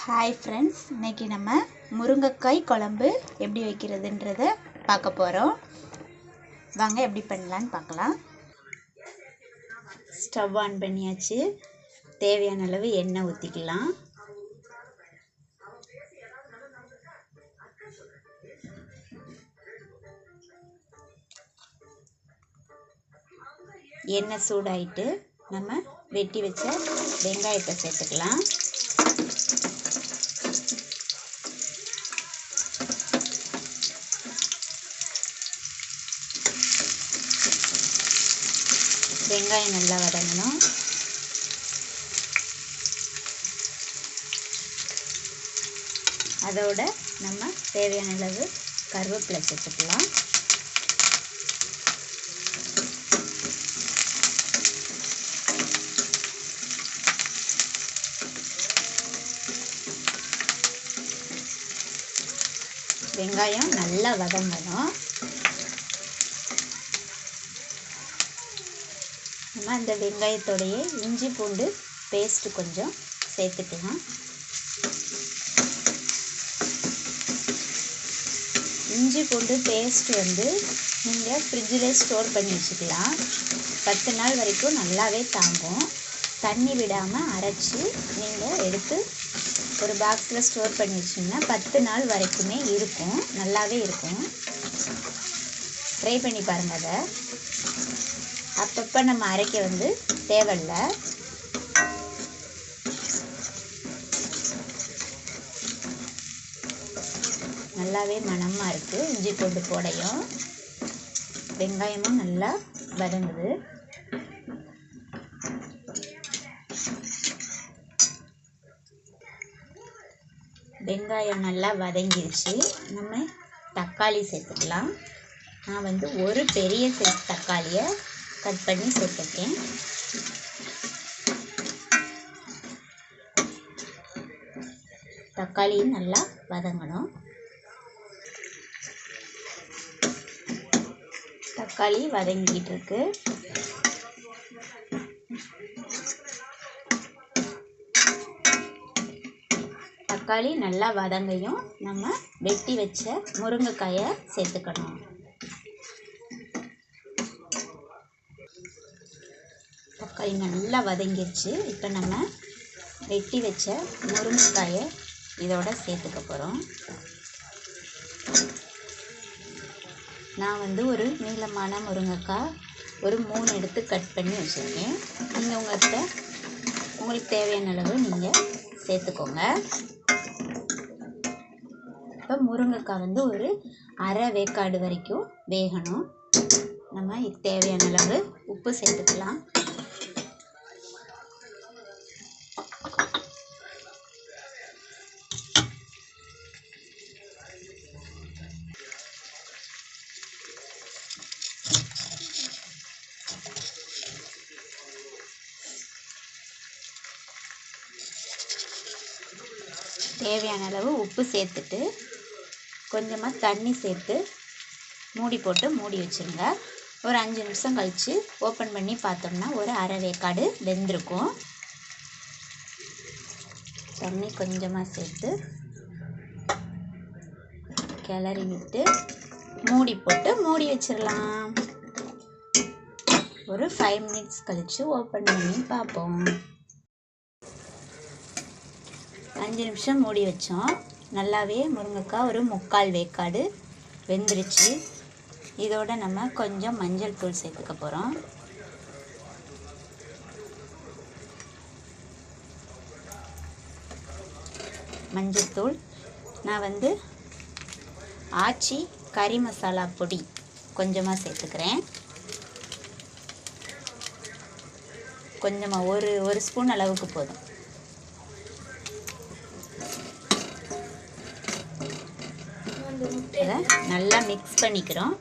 Hi friends இன்னைக்கு நம்ம முருங்கைக்காய் குழம்பு எப்படி வைக்கிறதுன்றத பார்க்க போகிறோம் வாங்க எப்படி பண்ணலான்னு பார்க்கலாம். ஸ்டவ் ஆன் பண்ணியாச்சு. தேவையான அளவு எண்ணெய் ஊற்றிக்கலாம் எண்ணெய் சூடாயிட்டு நம்ம வெட்டி வச்ச வெங்காயத்தை சேர்த்துக்கலாம். வெங்காயம் நல்லா வதங்கணும். அதோட நம்ம தேவையான அளவு கருவேப்பிலை சேர்த்துக்கலாம். வெங்காயம் நல்லா வதங்கணும். நம்ம அந்த வெங்காயத்தோடைய இஞ்சி பூண்டு பேஸ்ட்டு கொஞ்சம் சேர்த்துக்கலாம். இஞ்சி பூண்டு பேஸ்ட் வந்து நீங்கள் ஃப்ரிட்ஜில் ஸ்டோர் பண்ணி வச்சுக்கலாம். பத்து நாள் வரைக்கும் நல்லாவே தாங்கும். தண்ணி விடாமல் அரைச்சி நீங்கள் எடுத்து ஒரு பாக்ஸில் ஸ்டோர் பண்ணி வச்சிங்கன்னா பத்து நாள் வரைக்குமே இருக்கும். நல்லாவே இருக்கும். ட்ரை பண்ணி பாருங்கள் அதை. அப்பப்போ நம்ம அரைக்க வந்து தேவையில்ல. நல்லாவே மணமாக இருக்குது இஞ்சி பூண்டு போடையும். வெங்காயமும் நல்லா வதங்குது. வெங்காயம் நல்லா வதங்கிடுச்சு நம்ம தக்காளி சேர்த்துக்கலாம். நான் வந்து ஒரு பெரிய சைஸ் தக்காளியை கட் பண்ணி சேர்த்துருக்கேன் தக்காளியும் நல்லா வதங்கணும். தக்காளி வதங்கிட்டு இருக்கு தக்காளி நல்லா வதங்கையும் நம்ம வெட்டி வச்ச முருங்கைக்காயை சேர்த்துக்கணும். தக்காளி நல்லா வதங்கிருச்சு. இப்போ நம்ம வெட்டி வச்ச முருங்கைக்காயை இதோட சேர்த்துக்க போகிறோம் நான் வந்து ஒரு நீளமான முருங்கைக்காய் ஒரு மூணு எடுத்து கட் பண்ணி வச்சுருக்கேன். நீங்கள் உங்கள்கிட்ட உங்களுக்கு தேவையான அளவு நீங்கள் சேர்த்துக்கோங்க. இப்போ முருங்கைக்காய் வந்து ஒரு அரை வேக்காடு வரைக்கும் வேகணும். நம்ம இது தேவையான அளவு உப்பு சேர்த்துக்கலாம். தேவையான அளவு உப்பு சேர்த்துட்டு கொஞ்சமாக தண்ணி சேர்த்து மூடி போட்டு மூடி வச்சுருங்க. ஒரு அஞ்சு நிமிஷம் கழித்து ஓப்பன் பண்ணி பார்த்தோம்னா ஒரு அரை வேக்காடு வெந்திருக்கும். தண்ணி கொஞ்சமாக சேர்த்து கிளறி விட்டு மூடி போட்டு மூடி வச்சிடலாம் ஒரு ஃபைவ் மினிட்ஸ் கழித்து ஓப்பன் பண்ணி பார்ப்போம். அஞ்சு நிமிஷம் மூடி வச்சோம். நல்லாவே முருங்கைக்காய் ஒரு முக்கால் வேக்காடு வெந்துருச்சு. இதோட நம்ம கொஞ்சம் மஞ்சள் தூள் சேர்த்துக்க போகிறோம் மஞ்சள் தூள். நான் வந்து ஆச்சி கறி மசாலா பொடி கொஞ்சமாக சேர்த்துக்கிறேன். கொஞ்சமாக ஒரு ஒரு ஸ்பூன் அளவுக்கு போதும். அதை நல்லா மிக்ஸ் பண்ணிக்கிறோம்.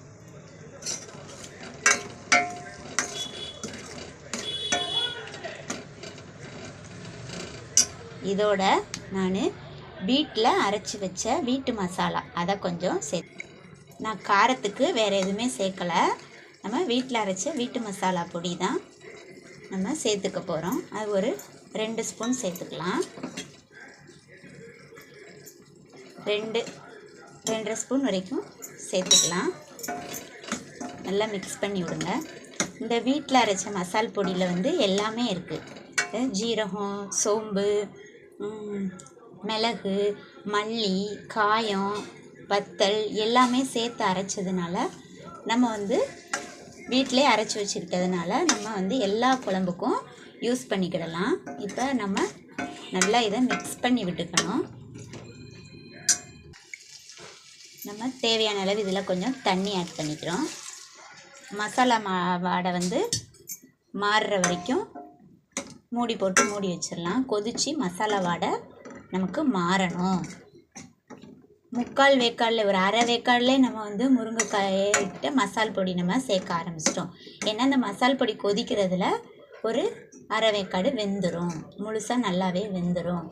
இதோட நான் வீட்டில் அரைச்சி வச்ச வீட்டு மசாலா. அதை கொஞ்சம் சேர்த்து நான் காரத்துக்கு வேறு எதுவுமே சேர்க்கலை. நம்ம வீட்டில் அரைச்ச வீட்டு மசாலா பொடி தான் நம்ம சேர்த்துக்க போகிறோம் அது ஒரு ரெண்டு ஸ்பூன் சேர்த்துக்கலாம். ரெண்டு ரெண்டரை ஸ்பூன் வரைக்கும் சேர்த்துக்கலாம். நல்லா மிக்ஸ் பண்ணி விடுங்க. இந்த வீட்டில் அரைச்ச மசால் பொடியில் வந்து எல்லாமே இருக்குது ஜீரகம் சோம்பு மிளகு மல்லி காயம் வத்தல் எல்லாமே சேர்த்து அரைச்சதுனால நம்ம வந்து வீட்டிலே அரைச்சி வச்சுக்கிட்டதுனால நம்ம வந்து எல்லா குழம்புக்கும் யூஸ் பண்ணிக்கிடலாம். இப்போ நம்ம நல்லா இதை மிக்ஸ் பண்ணி விட்டுக்கணும். நம்ம தேவையான அளவு இதில் கொஞ்சம் தண்ணி ஆட் பண்ணிக்கிறோம். மசாலா மா வாடை வந்து மாறுற வரைக்கும் மூடி போட்டு மூடி வச்சிடலாம். கொதித்து மசாலா வாடை நமக்கு மாறணும். முக்கால் வேக்காடில் ஒரு அரை வேக்காடிலே நம்ம வந்து முருங்கைக்காய்கிட்ட மசால் பொடி நம்ம சேர்க்க ஆரம்பிச்சிட்டோம். ஏன்னா அந்த மசால் பொடி கொதிக்கிறதுல ஒரு அரை வேக்காடு வெந்துடும் முழுசாக நல்லாவே வெந்துடும்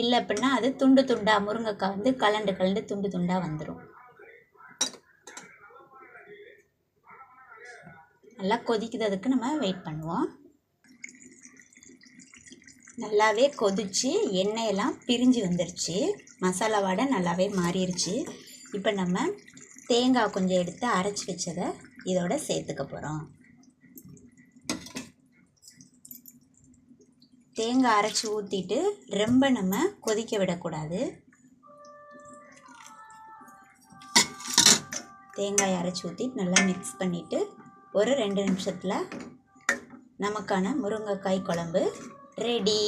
இல்லை அப்படின்னா அது துண்டு துண்டாக முருங்கைக்காய் வந்து கலண்டு கலண்டு துண்டு துண்டாக வந்துடும் நல்லா கொதிக்கிறதுக்கு நம்ம வெயிட் பண்ணுவோம். நல்லாவே கொதிச்சு எண்ணெயெல்லாம் பிரிஞ்சு வந்துருச்சு. மசாலா வடை நல்லாவே மாறிடுச்சு இப்போ நம்ம தேங்காய் கொஞ்சம் எடுத்து அரைச்சி வச்சதை இதோட சேர்த்துக்க போகிறோம் தேங்காய் அரைச்சி ஊற்றிட்டு ரொம்ப நம்ம கொதிக்க விடக்கூடாது. தேங்காய் அரைச்சி ஊற்றி நல்லா மிக்ஸ் பண்ணிவிட்டு ஒரு ரெண்டு நிமிஷத்தில் நமக்கான முருங்கைக்காய் குழம்பு ரெடி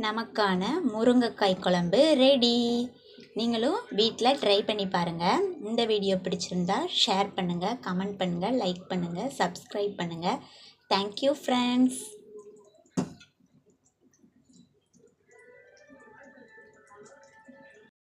நமக்கான முருங்கைக்காய் குழம்பு ரெடி நீங்களும் வீட்டில் ட்ரை பண்ணி பாருங்கள் இந்த வீடியோ பிடிச்சிருந்தா ஷேர் பண்ணுங்கள் கமெண்ட் பண்ணுங்கள் லைக் பண்ணுங்கள் சப்ஸ்கிரைப் பண்ணுங்கள் தேங்க்யூ ஃப்ரெண்ட்ஸ்